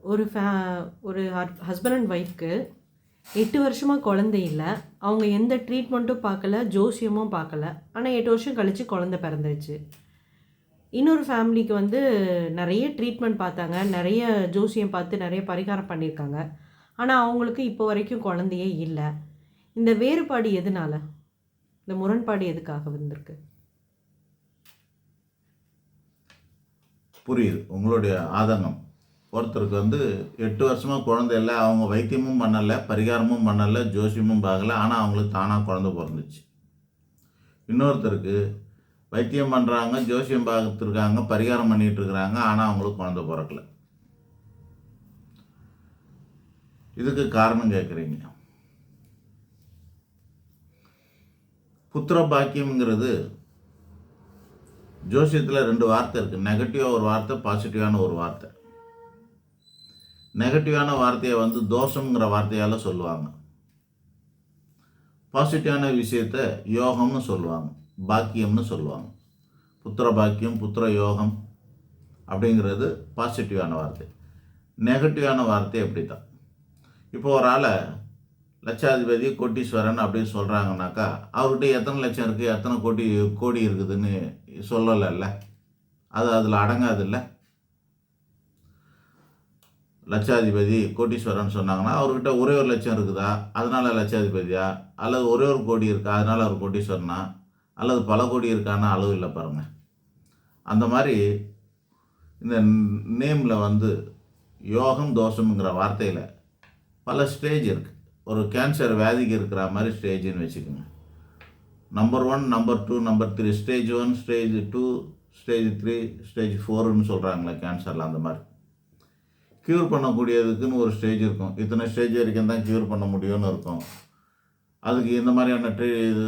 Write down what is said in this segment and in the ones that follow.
ஒரு ஃபே ஒரு ஹஸ்பண்ட் அண்ட் ஒய்ஃப்க்கு எட்டு வருஷமாக குழந்தை இல்லை. அவங்க எந்த ட்ரீட்மெண்ட்டும் பார்க்கல ஜோசியமும் பார்க்கல. ஆனால் எட்டு வருஷம் கழித்து குழந்தை பிறந்துருச்சு. இன்னொரு ஃபேமிலிக்கு வந்து நிறைய ட்ரீட்மெண்ட் பார்த்தாங்க. நிறைய ஜோசியம் பார்த்து நிறைய பரிகாரம் பண்ணியிருக்காங்க. ஆனால் அவங்களுக்கு இப்போ வரைக்கும் குழந்தையே இல்லை. இந்த வேறுபாடு எதனால? இந்த முரண்பாடு எதுக்காக வந்திருக்கு? புரியுது. உங்களுடைய ஆதங்கம். ஒருத்தருக்கு வந்து எட்டு வருஷமாக குழந்தை இல்லை அவங்க வைத்தியமும் பண்ணலை பரிகாரமும் பண்ணலை ஜோசியமும் பார்க்கல. ஆனால் அவங்களுக்கு தானாக குழந்தை பிறந்துச்சு. இன்னொருத்தருக்கு வைத்தியம் பண்ணுறாங்க ஜோசியம் பார்த்துருக்காங்க பரிகாரம் பண்ணிகிட்டு இருக்கிறாங்க ஆனால் அவங்களுக்கு குழந்தை பிறக்கல. இதுக்கு காரணம் கேட்குறீங்க. புத்திர பாக்கியம்ங்கிறது ஜோசியத்தில் ரெண்டு வார்த்தை இருக்குது நெகட்டிவாக ஒரு வார்த்தை பாசிட்டிவான ஒரு வார்த்தை. நெகட்டிவான வார்த்தையை வந்து தோஷங்கிற வார்த்தையால் சொல்லுவாங்க. பாசிட்டிவான விஷயத்த யோகம்னு சொல்லுவாங்க. பாக்கியம்னு சொல்லுவாங்க. புத்திர பாக்கியம் புத்திர யோகம் அப்படிங்கிறது பாசிட்டிவான வார்த்தை. நெகட்டிவான வார்த்தை அப்படி தான் இப்போ ஒரு ஆளை லட்சாதிபதி கோட்டீஸ்வரன் அப்படின்னு சொல்கிறாங்கனாக்கா அவர்கிட்ட எத்தனை லட்சம் இருக்குது எத்தனை கோடி கோடி இருக்குதுன்னு சொல்லலைல்ல. அது அதில் அடங்காதுல்ல. லட்சாதிபதி கோட்டீஸ்வரன் சொன்னாங்கன்னா அவர்கிட்ட ஒரே ஒரு லட்சம் இருக்குதா? அதனால் லட்சாதிபதியா? அல்லது ஒரே ஒரு கோடி இருக்கா? அதனால அவர் கோட்டீஸ்வரனா? அல்லது பல கோடி இருக்கான்னா அளவு இல்லை பாருங்க. அந்த மாதிரி இந்த நேமில் வந்து யோகம் தோஷம்ங்கிற வார்த்தையில் பல ஸ்டேஜ் இருக்குது ஒரு கேன்சர் வியாதிக்கு இருக்கிற மாதிரி ஸ்டேஜ்னு வச்சுக்கோங்க. Number one number two number three stage one stage two stage three stage ஃபோர்னு சொல்கிறாங்களே கேன்சரில் அந்த மாதிரி. க்யூர் பண்ணக்கூடியதுக்குன்னு ஒரு ஸ்டேஜ் இருக்கும். இத்தனை ஸ்டேஜ் வரைக்கும் தான் க்யூர் பண்ண முடியும்னு இருக்கும். அதுக்கு இந்த மாதிரியான ட்ரீ இது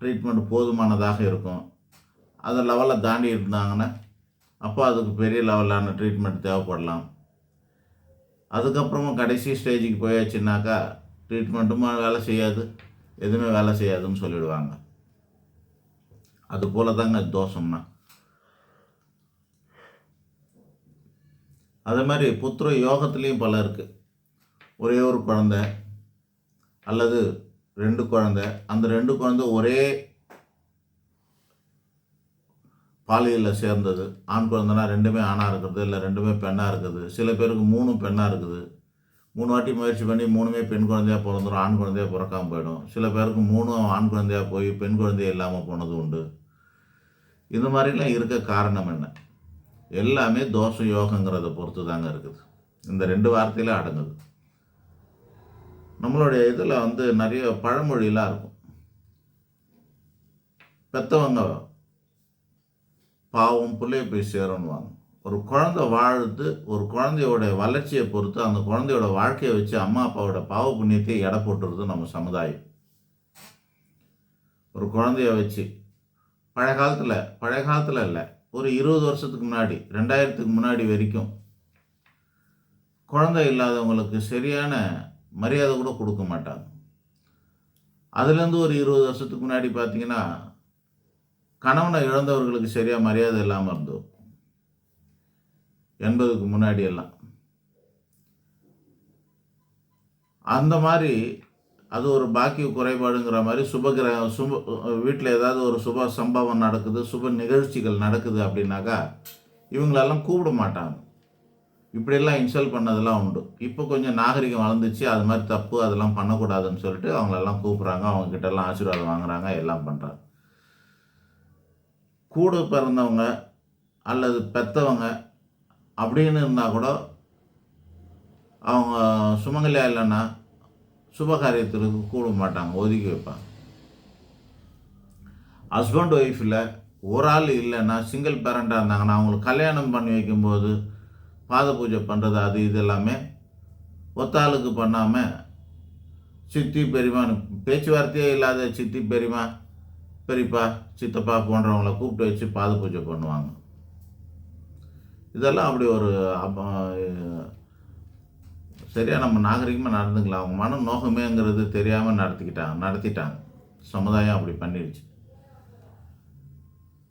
ட்ரீட்மெண்ட் போதுமானதாக இருக்கும். அந்த லெவலில் தாண்டி இருந்தாங்கன்னா அப்போ அதுக்கு பெரிய லெவலான ட்ரீட்மெண்ட் தேவைப்படலாம். அதுக்கப்புறமும் கடைசி ஸ்டேஜுக்கு போயாச்சுனாக்கா ட்ரீட்மெண்ட்டும் வேலை செய்யாது. எதுவுமே வேலை செய்யாதுன்னு சொல்லிடுவாங்க. அது போல் தாங்க தோஷம்னா. அதே மாதிரி புத்திர யோகத்துலேயும் பல இருக்குது ஒரே ஒரு குழந்தை அல்லது ரெண்டு குழந்தை. அந்த ரெண்டு குழந்தை ஒரே பாலியலில் சேர்ந்தது. ஆண் குழந்தைனா ரெண்டுமே ஆணாக இருக்குது இல்லை ரெண்டுமே பெண்ணாக இருக்குது. சில பேருக்கு மூணும் பெண்ணாக இருக்குது. மூணு வாட்டி முயற்சி பண்ணி மூணுமே பெண் குழந்தையாக பிறந்துடும் ஆண் குழந்தையாக பிறக்காமல் போயிடும். சில பேருக்கு மூணும் ஆண் குழந்தையாக போய் பெண் குழந்தையே இல்லாமல் போனது உண்டு. இந்த மாதிரிலாம் இருக்க காரணம் என்ன? எல்லாமே தோஷ யோகங்கிறத பொறுத்து தாங்க இருக்குது. இந்த ரெண்டு வார்த்தையில அடங்குது. நம்மளுடைய இதில் வந்து நிறைய பழமொழியெலாம் இருக்கும். பெத்தவங்க பாவம் பிள்ளைய போய் சேரணுவாங்க ஒரு குழந்தை வாழுது ஒரு குழந்தையோட வளர்ச்சியை பொறுத்து அந்த குழந்தையோட வாழ்க்கையை வச்சு அம்மா அப்பாவோட பாவ புண்ணியத்தை எடை போட்டுறது நம்ம சமுதாயம். ஒரு குழந்தைய வச்சு பழைய காலத்தில் பழைய காலத்தில் இல்லை ஒரு இருபது வருஷத்துக்கு முன்னாடி ரெண்டாயிரத்துக்கு முன்னாடி வரைக்கும் குழந்தை இல்லாதவங்களுக்கு சரியான மரியாதை கூட கொடுக்க மாட்டாங்க. அதுலேருந்து ஒரு இருபது வருஷத்துக்கு முன்னாடி பார்த்தீங்கன்னா கணவனை இழந்தவர்களுக்கு சரியாக மரியாதை இல்லாமல் இருந்தோம் எண்பதுக்கு முன்னாடி எல்லாம். அந்த மாதிரி அது ஒரு பாக்கிய குறைபாடுங்கிற மாதிரி சுபகிர சுப வீட்டில் ஏதாவது ஒரு சுப சம்பவம் நடக்குது சுப நிகழ்ச்சிகள் நடக்குது அப்படின்னாக்கா இவங்களெல்லாம் கூப்பிட மாட்டாங்க. இப்படியெல்லாம் இன்சல்ட் பண்ணதெல்லாம் உண்டு. இப்போ கொஞ்சம் நாகரிகம் வளர்ந்துச்சு அது மாதிரி தப்பு அதெல்லாம் பண்ணக்கூடாதுன்னு சொல்லிட்டு அவங்களெல்லாம் கூப்பிட்றாங்க அவங்கக்கிட்ட எல்லாம் ஆசீர்வாதம் வாங்குறாங்க எல்லாம் பண்ணுறாங்க கூட பிறந்தவங்க அல்லது பெற்றவங்க அப்படின்னு இருந்தால் கூட அவங்க சுமங்கலியா இல்லைன்னா சுபகாரியத்திற்கு கூட மாட்டாங்க ஒதுக்கி வைப்பாங்க. ஹஸ்பண்ட் ஒய்ஃபில் ஒரு ஆள் இல்லைன்னா சிங்கிள் பேரண்ட்டாக இருந்தாங்கன்னா அவங்களுக்கு கல்யாணம் பண்ணி வைக்கும்போது பாத பூஜை பண்ணுறது அது இது எல்லாமே ஒத்த ஆளுக்கு பண்ணாமல் சித்தி பெரியமான்னு பேச்சுவார்த்தையே இல்லாத சித்தி பெரியமா பெரியப்பா சித்தப்பா போன்றவங்கள கூப்பிட்டு வச்சு பாத பூஜை பண்ணுவாங்க. இதெல்லாம் அப்படி ஒரு சரியாக சரியா நம்ம நாகரிகமாக நடந்துக்கலாம் அவங்க மன நோகமேங்கிறது தெரியாமல் நடத்திக்கிட்டாங்க நடத்திட்டாங்க. சமுதாயம் அப்படி பண்ணிடுச்சு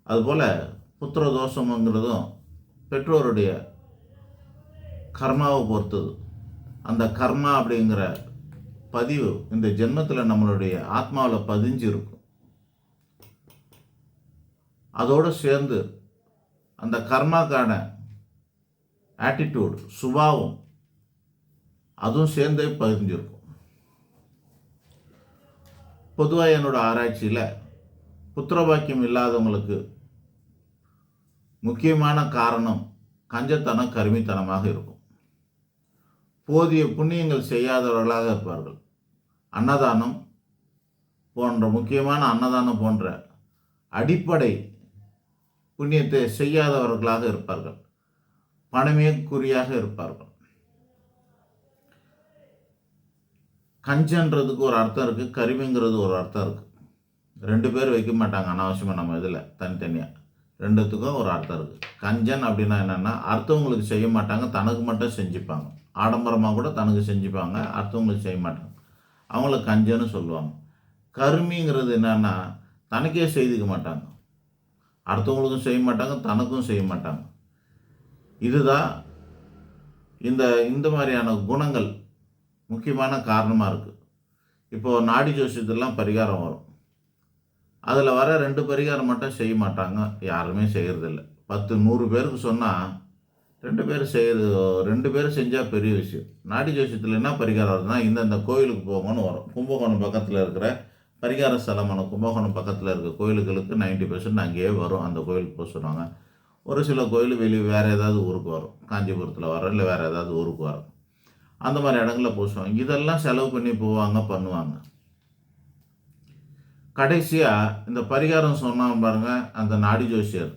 அதுபோல் புத்திர தோஷம்ங்கிறதும் பெற்றோருடைய கர்மாவை பொறுத்தது. அந்த கர்மா அப்படிங்கிற பதிவு இந்த ஜென்மத்தில் நம்மளுடைய ஆத்மாவில் பதிஞ்சு இருக்கும் அதோடு சேர்ந்து அந்த கர்மாக்கான ஆட்டிடியூட் சுபாவம் அதுவும் சேர்ந்தே பதிஞ்சிருக்கும். பொதுவாக என்னோட ஆராய்ச்சியில் புத்திரபாக்கியம் இல்லாதவங்களுக்கு முக்கியமான காரணம் கஞ்சத்தனம் கருமித்தனமாக இருக்கும். போதிய புண்ணியங்கள் செய்யாதவர்களாக இருப்பார்கள். அன்னதானம் போன்ற முக்கியமான அன்னதானம் போன்ற அடிப்படை புண்ணியத்தை செய்யாதவர்களாக இருப்பார்கள். பணமே குறியாக இருப்பார்கள். கஞ்சன்றதுக்கு ஒரு அர்த்தம் இருக்குது கருவிங்கிறது ஒரு அர்த்தம் இருக்குது ரெண்டு பேர் வைக்க மாட்டாங்க அனாவசியமாக நம்ம இதில் தனித்தனியாக ரெண்டுத்துக்கும் ஒரு அர்த்தம் இருக்குது கஞ்சன் அப்படின்னா என்னென்னா அடுத்தவங்களுக்கு செய்ய மாட்டாங்க தனக்கு மட்டும் செஞ்சுப்பாங்க. ஆடம்பரமாக கூட தனக்கு செஞ்சுப்பாங்க அடுத்தவங்களுக்கு செய்ய மாட்டாங்க. அவங்கள கஞ்சன்னு சொல்லுவாங்க. கருமிங்கிறது என்னென்னா தனக்கே செய்துக்க மாட்டாங்க. அடுத்தவங்களுக்கும் செய்ய மாட்டாங்க தனக்கும் செய்ய மாட்டாங்க. இதுதான் இந்த இந்த மாதிரியான குணங்கள். முக்கியமான காரணமாக இருக்குது இப்போது நாடி ஜோசியத்திலாம் பரிகாரம் வரும். அதில் வர ரெண்டு பரிகாரம் மட்டும் செய்ய மாட்டாங்க. யாருமே செய்கிறதில்ல பத்து நூறு பேருக்கு சொன்னால் ரெண்டு பேர் செய்கிறது ரெண்டு பேர் செஞ்சால் பெரிய விஷயம். நாடி ஜோசியத்தில் என்ன பரிகாரம் வருதுன்னா இந்தந்த கோயிலுக்கு போங்கன்னு வரும். கும்பகோணம் பக்கத்தில் இருக்கிற பரிகார ஸ்தலமான கும்பகோணம் பக்கத்தில் இருக்க கோயிலுகளுக்கு நைன்டி பர்சன்ட் அங்கேயே வரும். அந்த கோயிலுக்கு போக சொல்லுவாங்க. ஒரு சில கோயில் வெளியே வேறு ஏதாவது ஊருக்கு வரும். காஞ்சிபுரத்தில் வரும் இல்லை வேறு ஏதாவது ஊருக்கு வரும் அந்த மாதிரி இடங்களில் பூசுவாங்க இதெல்லாம் செலவு பண்ணி போவாங்க பண்ணுவாங்க. கடைசியாக இந்த பரிகாரம் சொன்னான் பாருங்கள் அந்த நாடி ஜோசியர்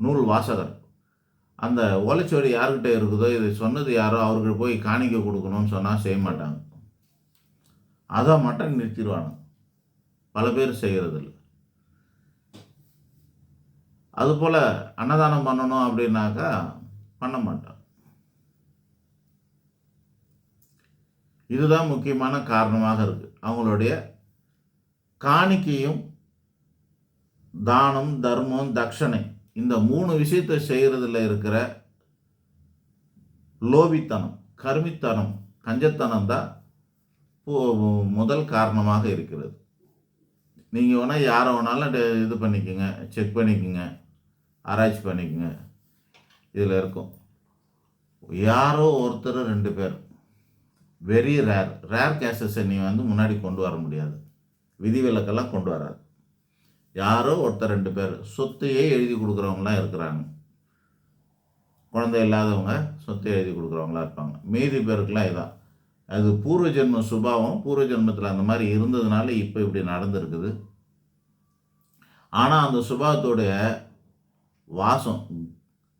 நூல் வாசகர். அந்த ஓலைச்சுவடி யார்கிட்ட இருக்குதோ இதை சொன்னது யாரோ அவர்கிட்ட போய் காணிக்க கொடுக்கணும்னு சொன்னால் செய்ய மாட்டாங்க. அதை மட்டும் நிறுத்திடுவாங்க. பல பேர் செய்கிறதில்ல அதுபோல் அன்னதானம் பண்ணணும் அப்படின்னாக்கா பண்ண மாட்டோம் இதுதான் முக்கியமான காரணமாக இருக்குது அவங்களுடைய காணிக்கையும் தானம் தர்மம் தட்சணை இந்த மூணு விஷயத்தை செய்கிறதுல இருக்கிற லோபித்தனம் கருமித்தனம் கஞ்சத்தனம் தான் முதல் காரணமாக இருக்கிறது. நீங்கள் வேணால் யாரை வேணாலும் இது பண்ணிக்கோங்க செக் பண்ணிக்கோங்க ஆராய்ச்சி பண்ணிக்கோங்க. இதில் இருக்கும். யாரோ ஒருத்தர் ரெண்டு பேர். வெரி ரேர் ரேர் கேசஸை நீ வந்து முன்னாடி கொண்டு வர முடியாது. விதிவிலக்கெல்லாம் கொண்டு வராது. யாரோ ஒருத்தர் ரெண்டு பேர் சொத்தையே எழுதி கொடுக்குறவங்களாம் இருக்கிறாங்க. குழந்தை இல்லாதவங்க சொத்தை எழுதி கொடுக்குறவங்களா இருப்பாங்க. மீதி பேருக்குலாம் இதான். அது பூர்வ ஜென்ம சுபாவம் பூர்வ ஜென்மத்தில் அந்த மாதிரி இருந்ததுனால இப்போ இப்படி நடந்திருக்குது. ஆனால் அந்த சுபாவத்தோடைய வாசம்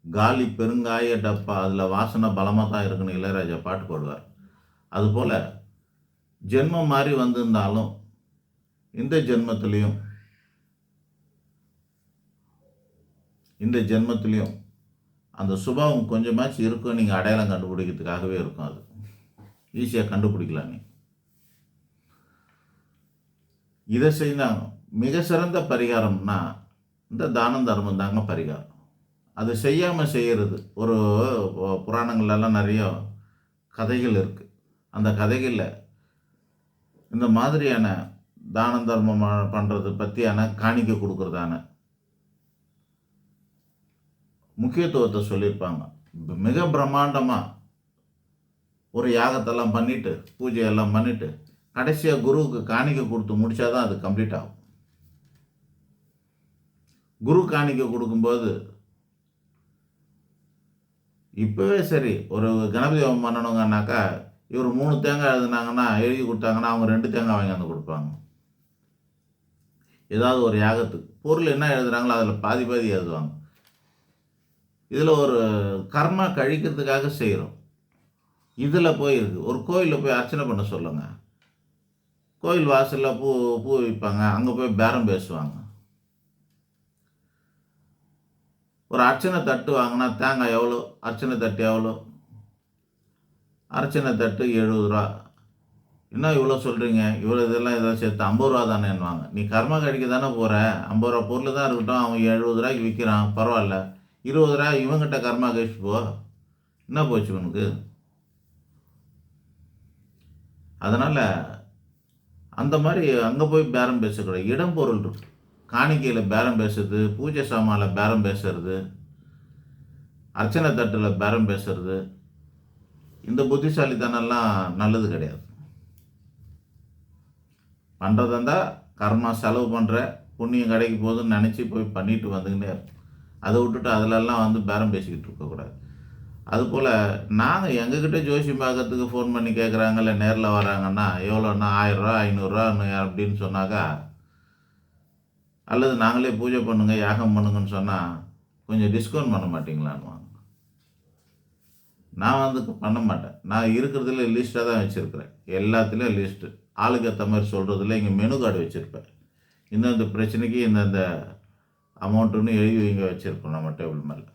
காலி பெருங்காய டப்பா அதில் வாசனை பலமாக தான் இருக்குன்னு இளையராஜா பாட்டு போடுவார். அதுபோல் ஜென்மம் மாதிரி வந்திருந்தாலும் இந்த ஜென்மத்திலையும் இந்த ஜென்மத்திலையும் அந்த சுபாவம் கொஞ்சமாச்சு இருக்கும் நீங்கள் அடையாளம் கண்டுபிடிக்கிறதுக்காகவே இருக்கும் அது. ஈஸியாக கண்டுபிடிக்கலாம் நீ. இதை செய்தால் மிக சிறந்த பரிகாரம்னா இந்த தானம் தர்மம் தாங்க பரிகாரம். அது செய்யாமல் செய்கிறது ஒரு புராணங்கள்லாம் நிறைய கதைகள் இருக்குது அந்த கதைகளில் இந்த மாதிரியான தானம் தர்மம் பண்ணுறது பற்றியான காணிக்கை கொடுக்குறதான முக்கியத்துவத்தை சொல்லியிருப்பாங்க. மிக பிரம்மாண்டமாக ஒரு யாகத்தெல்லாம் பண்ணிவிட்டு பூஜையெல்லாம் பண்ணிவிட்டு கடைசியாக குருவுக்கு காணிக்கை கொடுத்து முடிச்சாதான் அது கம்ப்ளீட் ஆகும். குரு காணிக்கை கொடுக்கும்போது இப்போவே சரி ஒரு கணபதி ஹோமம் பண்ணணுங்கன்னாக்கா இவர் மூணு தேங்காய் எழுதுனாங்கன்னா எழுதி கொடுத்தாங்கன்னா அவங்க ரெண்டு தேங்காய் வாங்கி வந்து கொடுப்பாங்க. ஏதாவது ஒரு யாகத்துக்கு. பொருள் என்ன எழுதுறாங்களோ அதில் பாதி பாதி எழுதுவாங்க. இதில் ஒரு கர்மா கழிக்கிறதுக்காக செய்கிறோம் இதில் போய் இருக்குது ஒரு கோயிலில் போய் அர்ச்சனை பண்ண சொல்லுங்கள் கோயில் வாசலில் பூ பூ விற்பாங்க அங்கே போய் பேரம் பேசுவாங்க. ஒரு அர்ச்சனை தட்டு வாங்கினா தேங்காய் எவ்வளோ அர்ச்சனை தட்டு எவ்வளோ அர்ச்சனை தட்டு எழுபது ரூபா. என்ன இவ்வளோ சொல்கிறீங்க இவ்வளோ இதெல்லாம் இதெல்லாம் சேர்த்து ஐம்பது ரூபா தானேன்னுவாங்க. நீ கர்மா கடிக்க தானே போகிற ஐம்பது ரூபா பொருள் தான் இருக்கட்டும். அவன் எழுபது ரூபாய்க்கு விற்கிறான் பரவாயில்ல. இருபது ரூபா இவங்கிட்ட கர்மா கழிச்சு போ. என்ன போச்சு உனக்கு? அதனால் அந்த மாதிரி அங்கே போய் பேரம் பேசக்கூடாது. இடம் பொருள் இருக்கு. காணிக்கையில் பேரம் பேசுறது பூஜை சாமானில் பேரம் பேசுறது அர்ச்சனை தட்டில் பேரம் பேசுறது இந்த புத்திசாலித்தனம்லாம் நல்லது கிடையாது. பண்ணுறதா இருந்தால் கர்மா செலவு பண்ணுற புண்ணியம் கிடைக்க போகுதுன்னு நினச்சி போய் பண்ணிட்டு வந்துக்கிட்டே அதை விட்டுட்டு அதிலெல்லாம் வந்து பேரம் பேசிக்கிட்டு இருக்கக்கூடாது அதுபோல் நாங்கள் எங்ககிட்ட ஜோசியம் பார்க்கறதுக்கு ஃபோன் பண்ணி கேட்குறாங்க இல்லை நேரில் வராங்கன்னா எவ்வளோன்னா ஆயிரரூவா ஐநூறுரூவா அப்படின்னு சொன்னாக்கா அல்லது நாங்களே பூஜை பண்ணுங்க யாகம் பண்ணுங்கன்னு சொன்னால் கொஞ்சம் டிஸ்கவுண்ட் பண்ண மாட்டீங்களான்னு நான் வந்து பண்ண மாட்டேன். நான் இருக்கிறதுல லிஸ்ட்டாக தான் வச்சுருக்கிறேன். எல்லாத்துலேயும் லிஸ்ட்டு ஆளுக்கு ஏற்ற மாதிரி சொல்கிறதுல இங்கே மெனு கார்டு வச்சுருப்பேன். இந்தந்த பிரச்சனைக்கு இந்தந்த அமௌண்ட்டுன்னு எழுதி வைங்க வச்சுருப்போம் நம்ம டேபிள் மேலே.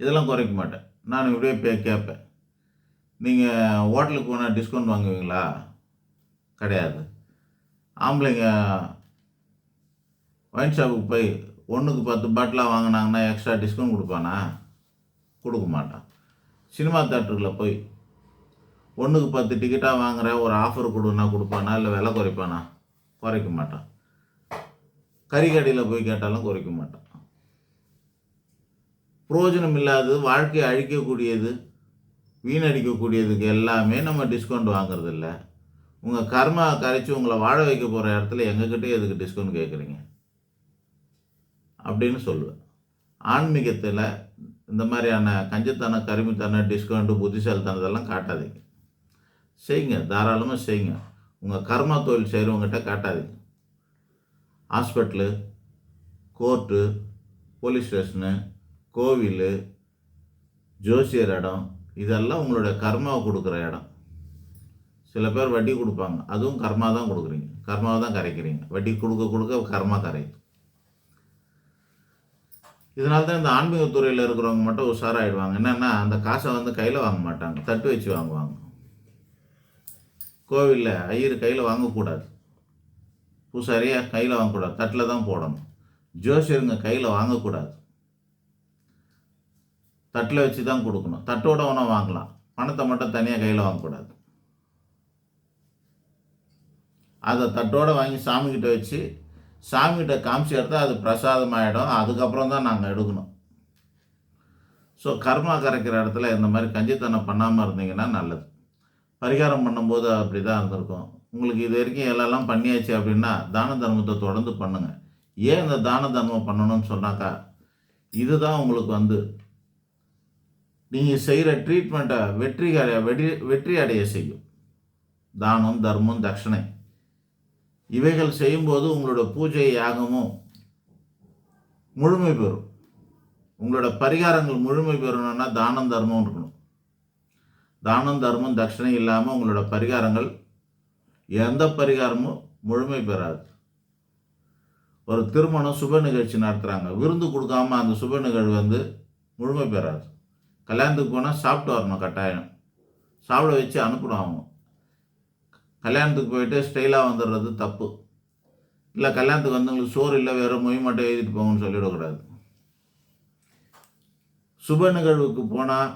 இதெல்லாம் குறைக்க மாட்டேன். நான் இப்படியே பே கேட்பேன். நீங்கள் ஹோட்டலுக்கு போனால் டிஸ்கவுண்ட் வாங்குவீங்களா? கிடையாது. ஆம்பளைங்க ஒயின் ஷாப்புக்கு போய் ஒன்றுக்கு பத்து பாட்டிலாக வாங்கினாங்கன்னா எக்ஸ்ட்ரா டிஸ்கவுண்ட் கொடுப்பானா? கொடுக்க மாட்டான் சினிமா தேட்டருக்குள்ள போய் ஒன்றுக்கு பத்து டிக்கெட்டாக வாங்குற ஒரு ஆஃபர் கொடுன்னா கொடுப்பானா இல்லை விலை குறைப்பானா? குறைக்க மாட்டான். கறிக்கடையில் போய் கேட்டாலும் குறைக்க மாட்டான். புரோஜனம் இல்லாதது வாழ்க்கையை அழிக்கக்கூடியது வீணடிக்கக்கூடியதுக்கு எல்லாமே நம்ம டிஸ்கவுண்ட் வாங்குறது இல்லை உங்கள் கர்மா கரைச்சி உங்களை வாழ வைக்க போகிற இடத்துல எங்ககிட்ட எதுக்கு டிஸ்கவுண்ட் கேட்குறீங்க அப்படின்னு சொல்லுவேன். ஆன்மீகத்தில் இந்த மாதிரியான கஞ்சத்தனம் கருமித்தனம் டிஸ்கவுண்ட்டு புத்திசாலித்தனம் இதெல்லாம் காட்டாதீங்க. செய்யுங்க தாராளமாக செய்யுங்க. உங்கள் கர்மா தொழில் செய்கிறவங்ககிட்ட காட்டாதீங்க. ஹாஸ்பிட்டலு கோர்ட்டு போலீஸ் ஸ்டேஷனு கோவில் ஜோசியர் இடம் இதெல்லாம் உங்களுடைய கர்மாவை கொடுக்குற இடம். சில பேர் வட்டி கொடுப்பாங்க. அதுவும் கர்மா தான் கொடுக்குறீங்க. கர்மாவை தான் கரைக்கிறீங்க. வட்டி கொடுக்க கொடுக்க கர்மா கரையுது. இதனால தான் இந்த ஆன்மீக துறையில் இருக்கிறவங்க மட்டும் உஷாராயிடுவாங்க. என்னென்னா அந்த காசை வந்து கையில் வாங்க மாட்டாங்க. தட்டு வச்சு வாங்குவாங்க. கோவிலில் ஐயர் கையில் வாங்கக்கூடாது. பூசாரியாக கையில் வாங்கக்கூடாது. தட்டில் தான் போடணும். ஜோசியருங்க கையில் வாங்கக்கூடாது. தட்டில் வச்சு தான் கொடுக்கணும். தட்டோட உணவு வாங்கலாம். பணத்தை மட்டும் தனியாக கையில் வாங்கக்கூடாது. அதை தட்டோடு வாங்கி சாமிக்கிட்ட வச்சு சாமிகிட்ட காமிச்சு எடுத்தால் அது பிரசாதமாகிடும் அதுக்கப்புறம் தான் நாங்கள் எடுக்கணும். ஸோ கர்மா கரைக்கிற இடத்துல இந்த மாதிரி கஞ்சித்தனம் பண்ணாமல் இருந்தீங்கன்னா நல்லது. பரிகாரம் பண்ணும்போது அப்படி தான் இருந்திருக்கும். உங்களுக்கு இது வரைக்கும் எல்லாம் பண்ணியாச்சு அப்படின்னா தான தர்மத்தை தொடர்ந்து பண்ணுங்கள் ஏன் இந்த தான தர்மம் பண்ணணும்னு சொன்னாக்கா இதுதான் உங்களுக்கு வந்து நீங்கள் செய்கிற ட்ரீட்மெண்ட்டை வெற்றி வெற்றி வெற்றி அடைய செய்யும். தானம் தர்மம் தட்சணை. இவைகள் செய்யும்போது உங்களோட பூஜை யாகமும் முழுமை பெறும். உங்களோட பரிகாரங்கள் முழுமை பெறணும்னா தானம் தர்மம் இருக்கணும். தானம் தர்மம் தட்சிணை இல்லாமல் உங்களோட பரிகாரங்கள் எந்த பரிகாரமும் முழுமை பெறாது. ஒரு திருமணம் சுப நிகழ்ச்சி நடத்துகிறாங்க விருந்து கொடுக்காம அந்த சுப நிகழ்வு வந்து முழுமை பெறாது. கல்யாணத்துக்கு போனால் சாப்பிட்டு வரணும் கட்டாயம். சாப்பிட வச்சு அனுப்பணும் அவங்க. கல்யாணத்துக்கு போயிட்டு ஸ்டைலாக வந்துடுறது தப்பு. இல்லை கல்யாணத்துக்கு வந்தவங்களுக்கு சோறு இல்லை வேறு மொய் மட்டும் எழுதிட்டு போங்கன்னு சொல்லிவிடக்கூடாது சுப நிகழ்வுக்கு போனால்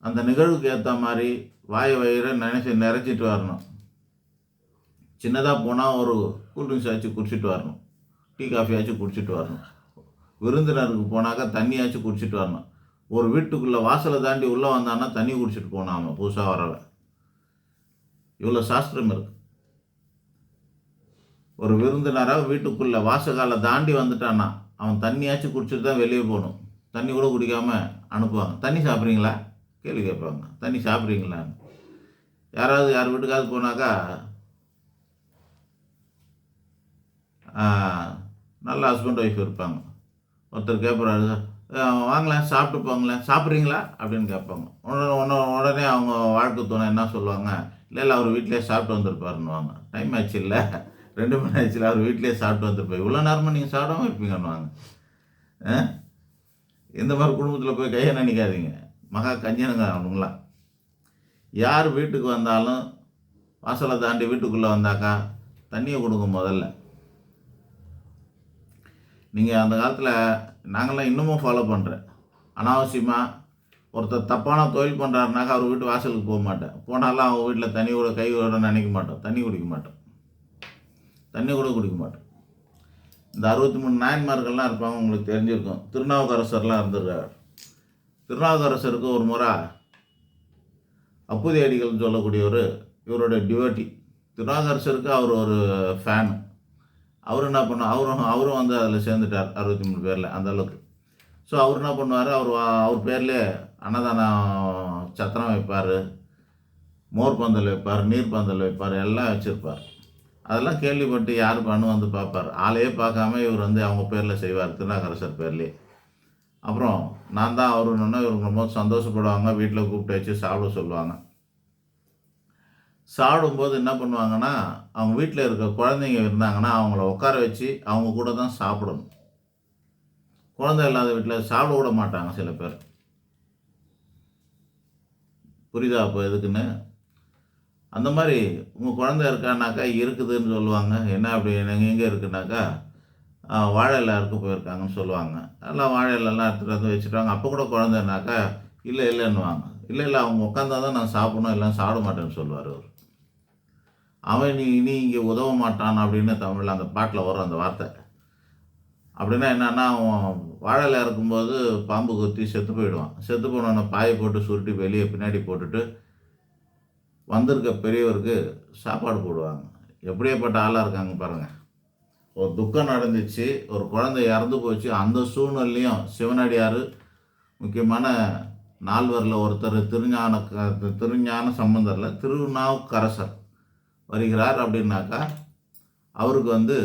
அந்த நிகழ்வுக்கு ஏற்ற மாதிரி வாய வயிறை நினைச்சி நிறைச்சிட்டு வரணும். சின்னதாக போனால் ஒரு கூல்ட்ரிங்க்ஸ் ஆச்சு குடிச்சிட்டு வரணும். டீ காஃபி ஆச்சு குடிச்சிட்டு வரணும். விருந்தினருக்கு போனாக்கா தண்ணியாச்சும் குடிச்சிட்டு வரணும். ஒரு வீட்டுக்குள்ளே வாசலை தாண்டி உள்ளே வந்தான்னா தண்ணி குடிச்சிட்டு போனாம புதுசாக வரவன். இவ்வளோ சாஸ்திரம் இருக்கு. ஒரு விருந்தினராக வீட்டுக்குள்ளே வாசகால தாண்டி வந்துட்டான்னா அவன் தண்ணியாச்சும் குடிச்சிட்டு தான் வெளியே போகணும். தண்ணி கூட குடிக்காமல் அனுப்புவாங்க. தண்ணி சாப்பிட்றீங்களா? கேள்வி கேட்பாங்க. தண்ணி சாப்பிட்றீங்களான்னு யாராவது யார் வீட்டுக்காவது போனாக்கா நல்ல ஹஸ்பண்ட் ஒய்ஃப் இருப்பாங்க. ஒருத்தர் கேட்குறாரு வாங்களேன் சாப்பிட்டு போங்களேன். சாப்பிட்றீங்களா? அப்படின்னு கேட்பாங்க. உடனே உடனே உடனே அவங்க வாழ்க்கை துணை என்ன சொல்லுவாங்க? இல்லை இல்லை அவர் வீட்டிலே சாப்பிட்டு வந்திருப்பாருன்னுவாங்க. டைம் ஆச்சு இல்லை. ரெண்டு மணி ஆச்சுல அவர் வீட்டிலே சாப்பிட்டு வந்திருப்பார். இவ்வளோ நேரமாக நீங்கள் சாப்பிடாம இருப்பீங்கன்னுவாங்க. ஆ? இந்த மாதிரி குடும்பத்தில் போய் கையை நினைக்காதீங்க. மகா கஞ்சனுங்க அவனுங்களாம் யார் வீட்டுக்கு வந்தாலும் வாசலை தாண்டி வீட்டுக்குள்ளே வந்தாக்கா தண்ணியை கொடுங்க முதல்ல. நீங்கள் அந்த காலத்தில் நாங்களாம் இன்னமும் ஃபாலோ பண்ணுறேன் அனாவசியமாக ஒருத்தர் தப்பான தொழில் பண்ணுறாருனாக்கா அவர் வீட்டு வாசலுக்கு போக மாட்டேன் போனாலும் அவங்க வீட்டில் தண்ணி கூட கை கூட நினைக்க மாட்டோம். தண்ணி குடிக்க மாட்டோம். தண்ணி கூட குடிக்க மாட்டோம். இந்த அறுபத்தி மூணு நாயன்மார்கள்லாம் இருப்பாங்க உங்களுக்கு தெரிஞ்சிருக்கும். திருநாவுக்கரசர்லாம் இருந்திருக்காரு. திருநாவுக்கரசருக்கு ஒரு முறை அப்புதி அடிகள்னு சொல்லக்கூடியவர் இவரோட டிவோட்டி திருநாவுக்கரசருக்கு அவர் ஒரு ஃபேன் அவர் என்ன பண்ணார் அவரும் அவரும் வந்து அதில் சேர்ந்துட்டார் அறுபத்தி மூணு பேரில் அந்த அளவுக்கு. ஸோ அவர் என்ன பண்ணுவார்? அவர் வா- அவர் பேர்லேயே அன்னதானம் சத்திரம் வைப்பார் மோர் பந்தல் வைப்பார் நீர் பந்தல் வைப்பார் எல்லாம் வச்சுருப்பார். அதெல்லாம் கேள்விப்பட்டு யார் பண்ணு வந்து பார்ப்பார். ஆளையே பார்க்காம இவர் வந்து அவங்க பேரில் செய்வார் திருநாகரசர் பேர்லேயே. அப்புறம் நான் தான் அவருன்னா இவங்க ரொம்ப சந்தோஷப்படுவாங்க வீட்டில் கூப்பிட்டு வச்சு சாப்பிட சொல்லுவாங்க. சாப்பிடும்போது என்ன பண்ணுவாங்கன்னா அவங்க வீட்டில் இருக்க குழந்தைங்க இருந்தாங்கன்னா அவங்கள உட்கார வச்சு அவங்க கூட தான் சாப்பிடணும். குழந்தை இல்லாத வீட்டில் சாப்பிட விட மாட்டாங்க சில பேர். புரியுதா அப்போ எதுக்குன்னு? அந்த மாதிரி உங்கள் குழந்த இருக்கானாக்கா இருக்குதுன்னு சொல்லுவாங்க. என்ன அப்படி எங்கே இருக்குனாக்கா வாழை இலை அறுக்க போயிருக்காங்கன்னு சொல்லுவாங்க. எல்லாம் வாழை எடுத்துகிட்டு வந்து வச்சுட்டாங்க. அப்போ கூட குழந்தைனாக்கா இல்லை இல்லைன்னுவாங்க. இல்லை இல்லை அவங்க உட்காந்தா தான் நான் சாப்பிடணும் இல்லை சாப்பிட மாட்டேன்னு சொல்லுவார் அவர். அவன் நீ இனி இங்கே உதவ மாட்டான் அப்படின்னு தமிழில் அந்த பாட்டில் வரும் அந்த வார்த்தை. அப்படின்னா என்னன்னா அவன் வாழலை இருக்கும்போது பாம்பு குத்தி செத்து போயிடுவான். செத்து போனவனை பாயை போட்டு சுருட்டி வெளியே பின்னாடி போட்டுட்டு வந்திருக்க பெரியவருக்கு சாப்பாடு போடுவாங்க. எப்படியேப்பட்ட ஆளாக இருக்காங்க பாருங்கள் ஒரு துக்கம் நடந்துச்சு ஒரு குழந்தை இறந்து போச்சு. அந்த சூழ்நிலையும் சிவனடியார் முக்கியமான நால்வரில் ஒருத்தர் திருஞான க- திருஞான சம்பந்தரில் திருநாவுக்கரசர் வருகிறார் அப்படின்னாக்கா அவருக்கு வந்து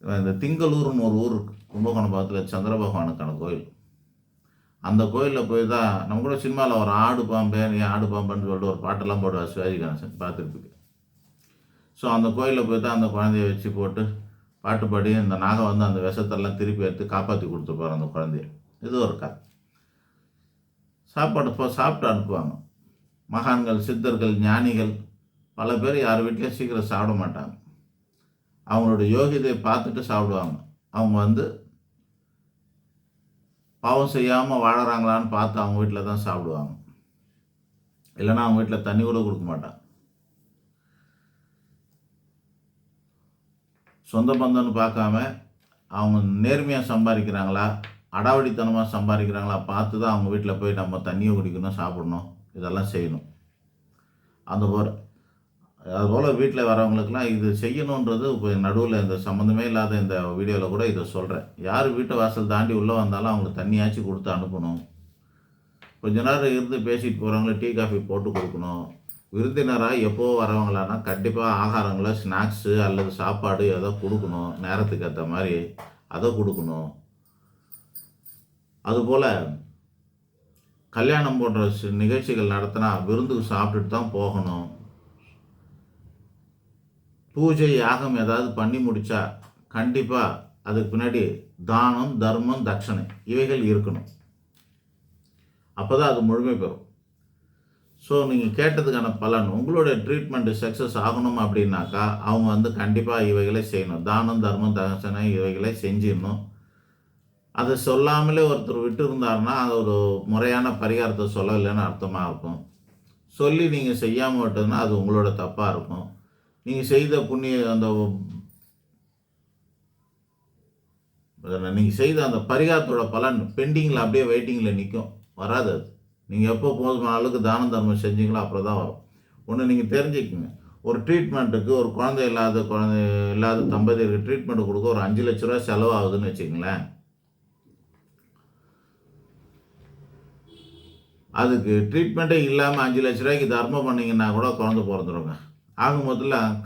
இந்த திங்களூர்னு ஒரு ஊர் இருக்குது கும்பகோணம் பக்கத்தில் சந்திர பகவானுக்கான கோயில். அந்த கோயிலில் போய் தான் நம்ம கூட சினிமாவில் ஒரு ஆடு பாம்பே நீ ஆடு பாம்புன்னு சொல்லிட்டு ஒரு பாட்டெல்லாம் போடுவார் சிவாஜி கணேசன் பார்த்துருப்பீங்க. ஸோ அந்த கோயிலில் போய் தான் அந்த குழந்தைய வச்சு போட்டு பாட்டு பாடி இந்த நாகம் வந்து அந்த விஷத்தெல்லாம் திருப்பி எடுத்து காப்பாற்றி கொடுத்துருப்பார் அந்த குழந்தைய. இது ஒரு கதை. சாப்பாடு இப்போ சாப்பிட்டு அனுப்புவாங்க. மகான்கள் சித்தர்கள் ஞானிகள் பல பேர் யார் வீட்லேயும் சீக்கிரம் சாப்பிட மாட்டாங்க. அவங்களோட யோகிதையை பார்த்துட்டு சாப்பிடுவாங்க. அவங்க வந்து பாவம் செய்யாமல் வாழறாங்களான்னு பார்த்து அவங்க வீட்டில் தான் சாப்பிடுவாங்க. இல்லைன்னா அவங்க வீட்டில் தண்ணி கூட கொடுக்க மாட்டாங்க. சொந்த பந்தம்னு பார்க்காம அவங்க நேர்மையாக சம்பாதிக்கிறாங்களா? அடாவடித்தனமாக சம்பாதிக்கிறாங்களா? பார்த்து தான் அவங்க வீட்டில் போய் நம்ம தண்ணியை குடிக்கணும் சாப்பிடணும் இதெல்லாம் செய்யணும். அந்த போல் அதுபோல் வீட்டில் வரவங்களுக்குலாம் இது செய்யணுன்றது இப்போ நடுவில் இந்த சம்மந்தமே இல்லாத இந்த வீடியோவில் கூட இதை சொல்கிறேன் யார் வீட்டு வாசல் தாண்டி உள்ளே வந்தாலும் அவங்களுக்கு தண்ணியாச்சும் கொடுத்து அனுப்பணும். கொஞ்ச நேரம் இருந்து பேசிட்டு போகிறவங்கள டீ காஃபி போட்டு கொடுக்கணும். விருந்தினராக எப்போ வரவங்களானா கண்டிப்பாக ஆகாரங்களை ஸ்நாக்ஸு அல்லது சாப்பாடு ஏதோ கொடுக்கணும். நேரத்துக்கு ஏற்ற மாதிரி அதை கொடுக்கணும். அதுபோல் கல்யாணம் போன்ற நிகழ்ச்சிகள் நடத்தினா விருந்துக்கு சாப்பிட்டுட்டு தான் போகணும். பூஜை யாகம் ஏதாவது பண்ணி முடித்தா கண்டிப்பாக அதுக்கு பின்னாடி தானம் தர்மம் தட்சணை இவைகள் இருக்கணும். அப்போ தான் அது முழுமை பெறும். ஸோ நீங்கள் கேட்டதுக்கான பலன் உங்களுடைய ட்ரீட்மெண்ட்டு சக்ஸஸ் ஆகணும் அப்படின்னாக்கா அவங்க வந்து கண்டிப்பாக இவைகளை செய்யணும். தானம் தர்மம் தட்சணை இவைகளை செஞ்சிடணும். அதை சொல்லாமலே ஒருத்தர் விட்டு இருந்தாருன்னா அது ஒரு முறையான பரிகாரத்தை சொல்லலைன்னு அர்த்தமாக இருக்கும். சொல்லி நீங்கள் செய்யாமல் விட்டதுன்னா அது உங்களோட தப்பாக இருக்கும். நீங்கள் செய்த புண்ணிய அந்த நீங்கள் செய்த அந்த பரிகாரத்தோட பலன் பெண்டிங்கில் அப்படியே வெயிட்டிங்கில் நிற்கும் வராது அது. நீங்கள் எப்போ போதுமான அளவுக்கு தான தர்மம் செஞ்சீங்களோ அப்புறம் தான் வரும். ஒன்று நீங்கள் தெரிஞ்சுக்கங்க. ஒரு ட்ரீட்மெண்ட்டுக்கு ஒரு குழந்தை இல்லாத குழந்தை இல்லாத தம்பதியருக்கு ட்ரீட்மெண்ட் கொடுக்க ஒரு அஞ்சு லட்ச ரூபா செலவாகுதுன்னு வச்சுக்கங்களேன். அதுக்கு ட்ரீட்மெண்ட்டே இல்லாமல் அஞ்சு லட்ச ரூபாய்க்கு தர்மம் பண்ணீங்கன்னா கூட குழந்தை பிறந்துருங்க. ஆக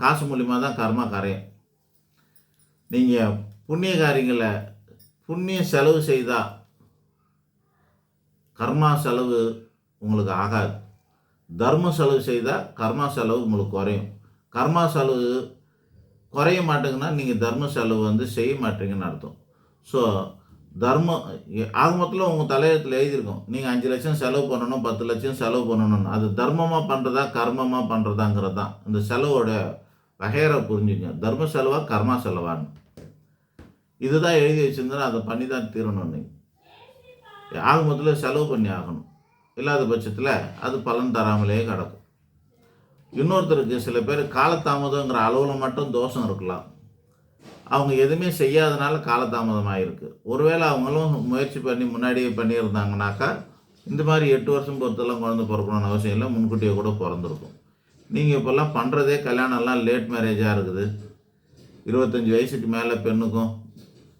காசு மூலியமாக தான் கர்மா கரையும். நீங்கள் புண்ணிய காரியங்களை புண்ணிய செலவு செய்தால் கர்மா செலவு உங்களுக்கு ஆகாது. தர்ம செலவு செய்தால் கர்மா செலவு உங்களுக்கு குறையும். கர்மா செலவு குறைய மாட்டேங்கன்னா நீங்கள் தர்ம செலவு வந்து செய்ய மாட்டீங்கன்னு அர்த்தம். ஸோ தர்மம் ஆக மொத்தத்தில் உங்கள் தலையத்தில் எழுதியிருக்கோம். நீங்கள் அஞ்சு லட்சம் செலவு பண்ணணும் பத்து லட்சம் செலவு பண்ணணும்னு. அது தர்மமாக பண்ணுறதா கர்மமாக பண்ணுறதாங்கிறது தான். இந்த செலவோட வகையரை புரிஞ்சுங்க. தர்ம செலவா கர்மா செலவான்னு. இதுதான் எழுதி வச்சுருந்தா அதை பண்ணி தான் தீரணும் நீங்கள் ஆக மொத்தத்தில் செலவு பண்ணி ஆகணும். இல்லாத பட்சத்தில் அது பலன் தராமலே கிடக்கும். இன்னொருத்தருக்கு சில பேர் காலதாமதங்கிற அளவில் மட்டும் தோஷம் இருக்கலாம். அவங்க எதுவுமே செய்யாதனால காலதாமதம் ஆகிருக்கு ஒருவேளை அவங்களும் முயற்சி பண்ணி முன்னாடியே பண்ணியிருந்தாங்கனாக்கா இந்த மாதிரி எட்டு வருஷம் பொறுத்தெல்லாம் குழந்தை பிறக்கணும்னு அவசியம் இல்லை முன்கூட்டியே கூட பிறந்திருக்கும். நீங்கள் இப்போல்லாம் பண்ணுறதே கல்யாணம்லாம் லேட் மேரேஜாக இருக்குது. இருபத்தஞ்சி வயசுக்கு மேலே பெண்ணுக்கும்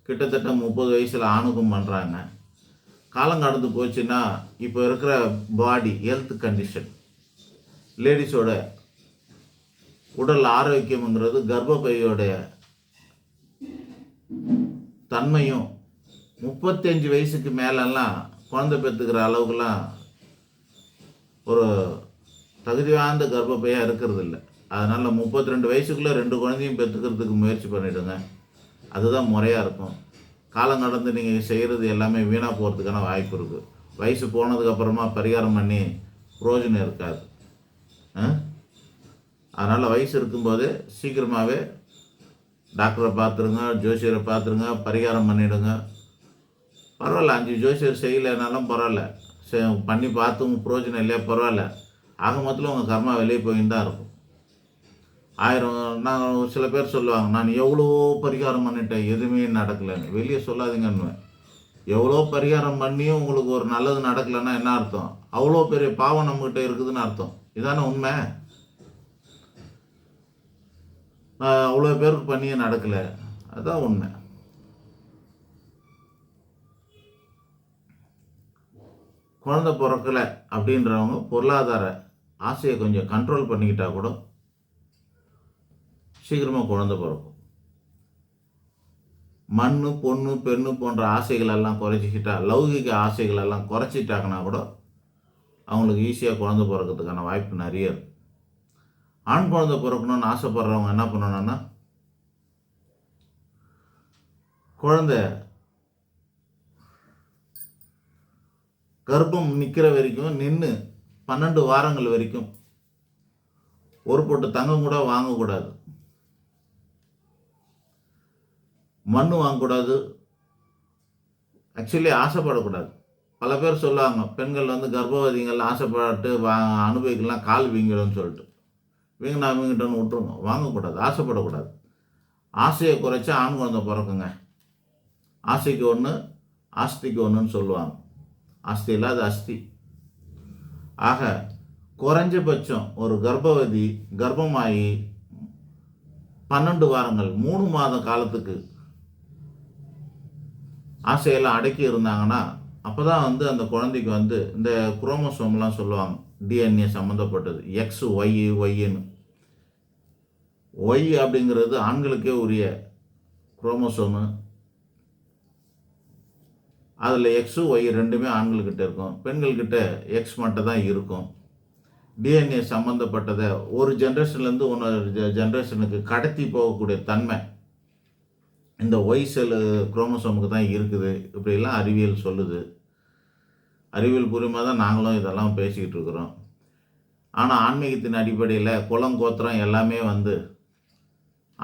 கிட்டத்தட்ட முப்பது வயசில் ஆணுக்கும் பண்ணுறாங்க காலம் கடந்து போச்சுன்னா இப்போ இருக்கிற பாடி ஹெல்த் கண்டிஷன் லேடிஸோட உடல் ஆரோக்கியம்ங்கிறது கர்ப்பப்பையோடைய தன்மையும் முப்பத்தஞ்சு வயசுக்கு மேலெல்லாம் குழந்தை பெற்றுக்கிற அளவுக்குலாம் ஒரு தகுதி வாய்ந்த கர்ப்பப்பையாக இருக்கிறது இல்லை அதனால் முப்பத்தி ரெண்டு வயசுக்குள்ளே ரெண்டு குழந்தையும் பெற்றுக்கிறதுக்கு முயற்சி பண்ணிவிடுங்க அதுதான் முறையாக இருக்கும். காலம் கடந்து நீங்கள் செய்கிறது எல்லாமே வீணாக போகிறதுக்கான வாய்ப்பு இருக்குது வயசு போனதுக்கப்புறமா பரிகாரம் பண்ணி பிரயோஜனம் இருக்காது. அதனால் வயசு இருக்கும்போதே சீக்கிரமாகவே டாக்டரை பார்த்துருங்க ஜோசியரை பார்த்துருங்க பரிகாரம் பண்ணிவிடுங்க பரவாயில்ல அஞ்சு ஜோசியர் செய்யலைனாலும் பரவாயில்ல. செ- பண்ணி பார்த்தும் பிரயோஜனம் இல்லையா? பரவாயில்ல. ஆக மொத்தத்தில் உங்கள் கர்மா வெளியே போயின்னு தான் இருக்கும். ஆயிரம் நான் சில பேர் சொல்லுவாங்க நான் எவ்வளோ பரிகாரம் பண்ணிட்டேன் எதுவுமே நடக்கலைன்னு. வெளியே சொல்லாதீங்கன்னு எவ்வளோ பரிகாரம் பண்ணியும் உங்களுக்கு ஒரு நல்லது நடக்கலைன்னா என்ன அர்த்தம்? அவ்வளோ பெரிய பாவம் நம்மக்கிட்ட இருக்குதுன்னு அர்த்தம். இதானே உண்மை? அவ்வளோ பேருக்கு பண்ணியே நடக்கலை. அதுதான் உண்மை. குழந்த பிறக்கலை அப்படின்றவங்க பொருளாதார ஆசையை கொஞ்சம் கண்ட்ரோல் பண்ணிக்கிட்டா கூட சீக்கிரமாக குழந்த பிறக்கும். மண் பொண்ணு பெண்ணு போன்ற ஆசைகளெல்லாம் குறைச்சிக்கிட்டா லௌகிக ஆசைகளெல்லாம் குறைச்சிட்டாங்கன்னா கூட அவங்களுக்கு ஈஸியாக குழந்த பிறக்கிறதுக்கான வாய்ப்பு நிறைய இருக்கும் ஆண் குழந்தை பிறக்கணும்னு ஆசைப்படுறவங்க என்ன பண்ணணும்னா குழந்தை கர்ப்பம் நிற்கிற வரைக்கும் நின்று பன்னெண்டு வாரங்கள் வரைக்கும் ஒரு பொட்டு தங்கம் கூட வாங்கக்கூடாது. மண் வாங்கக்கூடாது. ஆக்சுவலி ஆசைப்படக்கூடாது. பல பேர் சொல்லுவாங்க பெண்கள் வந்து கர்ப்பவதிகள் ஆசைப்பட்டு வா அனுபவிக்கலாம் கால் வீங்கிடும்னு சொல்லிட்டு. வீங்கினா வீங்கிட்டோன்னு விட்டுருங்க. வாங்கக்கூடாது ஆசைப்படக்கூடாது. ஆசையை குறைச்சா ஆண் குழந்தை பிறக்குங்க. ஆசைக்கு ஒன்று ஆஸ்திக்கு ஒன்றுன்னு சொல்லுவாங்க. ஆஸ்தி இல்லாத அஸ்தி ஆக குறைஞ்சபட்சம் ஒரு கர்ப்பவதி கர்ப்பமாகி பன்னெண்டு வாரங்கள் மூணு மாத காலத்துக்கு ஆசையெல்லாம் அடக்கி இருந்தாங்கன்னா அப்போ தான் வந்து அந்த குழந்தைக்கு வந்து இந்த குரோமோசோம்லாம் சொல்லுவாங்க. டிஎன்ஏ சம்மந்தப்பட்டது எக்ஸ் ஒய் ஒய்ன்னு ஒய் அப்படிங்கிறது ஆண்களுக்கே உரிய குரோமோசோமு. அதில் எக்ஸு ஒய் ரெண்டுமே ஆண்கள்கிட்ட இருக்கும். பெண்கள்கிட்ட எக்ஸ் மட்டும் தான் இருக்கும் டிஎன்ஏ சம்மந்தப்பட்டதை ஒரு ஜென்ரேஷன்லேருந்து இன்னொரு ஜென்ரேஷனுக்கு கடத்தி போகக்கூடிய தன்மை இந்த ஒய் செல் குரோமோசோமுக்கு தான் இருக்குது. இப்படிலாம் அறிவியல் சொல்லுது. அறிவியல் பூர்வமாக தான் நாங்களும் இதெல்லாம் பேசிக்கிட்டு இருக்கிறோம். ஆனால் ஆன்மீகத்தின் அடிப்படையில் குலம் கோத்திரம் எல்லாமே வந்து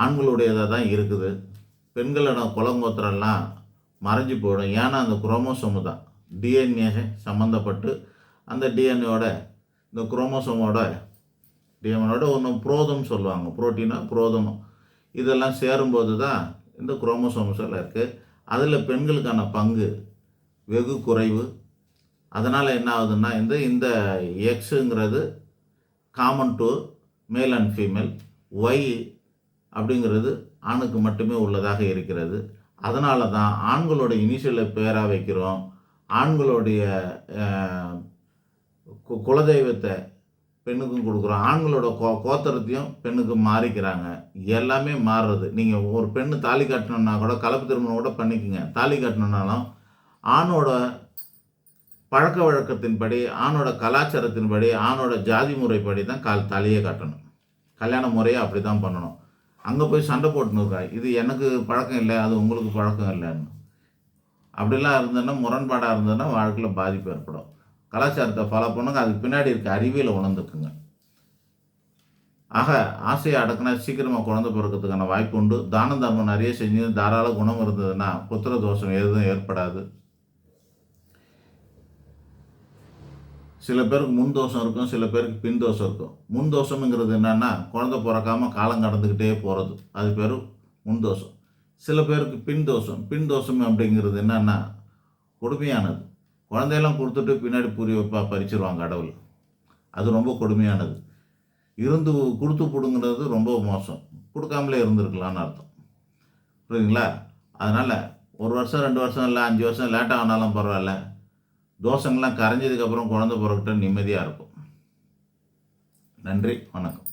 ஆண்களுடையதாக தான் இருக்குது. பெண்களோட குலம் கோத்திரம்லாம் மறைஞ்சு போயிடும். ஏன்னா அந்த குரோமோசோமு தான். டிஎன்ஏ சம்மந்தப்பட்டு அந்த டிஎன்ஏவோட இந்த குரோமோசோமோட டிஎன்ஏவோட ஒன்று புரோதம் சொல்லுவாங்க. புரோட்டீனா புரோதம் இதெல்லாம் சேரும்போது தான் இந்த குரோமோசோம்ஸ் எல்லாம் இருக்குது அதில் பெண்களுக்கான பங்கு வெகு குறைவு. அதனால் என்ன ஆகுதுன்னா இந்த இந்த எக்ஸுங்கிறது common to male and female Y அப்படிங்கிறது ஆணுக்கு மட்டுமே உள்ளதாக இருக்கிறது. அதனால தான் ஆண்களோட இனிஷியலை பேராக வைக்கிறோம். ஆண்களுடைய குலதெய்வத்தை பெண்ணுக்கும் கொடுக்குறோம். ஆண்களோட கோ கோத்தரத்தையும் பெண்ணுக்கு மாறிக்கிறாங்க. எல்லாமே மாறுறது. நீங்கள் ஒரு பெண்ணு தாலி கட்டணுன்னா கூட கலப்பு திருமணம் கூட பண்ணிக்கோங்க. தாலி கட்டணுன்னாலும் ஆணோட பழக்க வழக்கத்தின்படி ஆணோட கலாச்சாரத்தின்படி ஆணோட ஜாதி முறைப்படி தான் கால் தலையை கட்டணும். கல்யாண முறையை அப்படி தான் பண்ணணும். அங்கே போய் சண்டை போட்டுன்னு இருக்கா இது எனக்கு பழக்கம் இல்லை அது உங்களுக்கு பழக்கம் இல்லைன்னு. அப்படிலாம் இருந்ததுன்னா முரண்பாடாக இருந்ததுன்னா வாழ்க்கையில் பாதிப்பு ஏற்படும். கலாச்சாரத்தை ஃபாலோ பண்ணுங்க அதுக்கு பின்னாடி இருக்க அறிவியலை உணர்ந்துக்குங்க. ஆக ஆசையை அடக்குனா சீக்கிரமாக குழந்தை பிறக்கிறதுக்கான வாய்ப்பு உண்டு. தான தர்மம் நிறைய செஞ்சு தாராள குணம் இருந்ததுன்னா புத்திர தோஷம் எதுவும் ஏற்படாது. சில பேருக்கு முன் தோஷம் இருக்கும் சில பேருக்கு பின் தோஷம் இருக்கும். முன் தோஷம்ங்கிறது என்னென்னா குழந்தை பிறக்காம காலம் கடந்துக்கிட்டே போகிறது அது பேர் முன் தோஷம். சில பேருக்கு பின் தோஷம். பின் தோஷம் அப்படிங்கிறது என்னென்னா கொடுமையானது. குழந்தையெல்லாம் கொடுத்துட்டு பின்னாடி புரிய வைப்பா பறிச்சிருவாங்க கடவுள். அது ரொம்ப கொடுமையானது. இருந்து கொடுத்து பிடுங்கிறது ரொம்ப மோசம். கொடுக்காமலே இருந்திருக்கலாம்னு அர்த்தம். புரியுதுங்களா? அதனால் ஒரு வருஷம் ரெண்டு வருஷம் இல்லை அஞ்சு வருஷம் லேட்டாக ஆனாலும் பரவாயில்ல. தோஷங்கள்லாம் கரைஞ்சதுக்கப்புறம் குழந்தை பிறக்கிட்ட நிம்மதியாக இருக்கும். நன்றி வணக்கம்.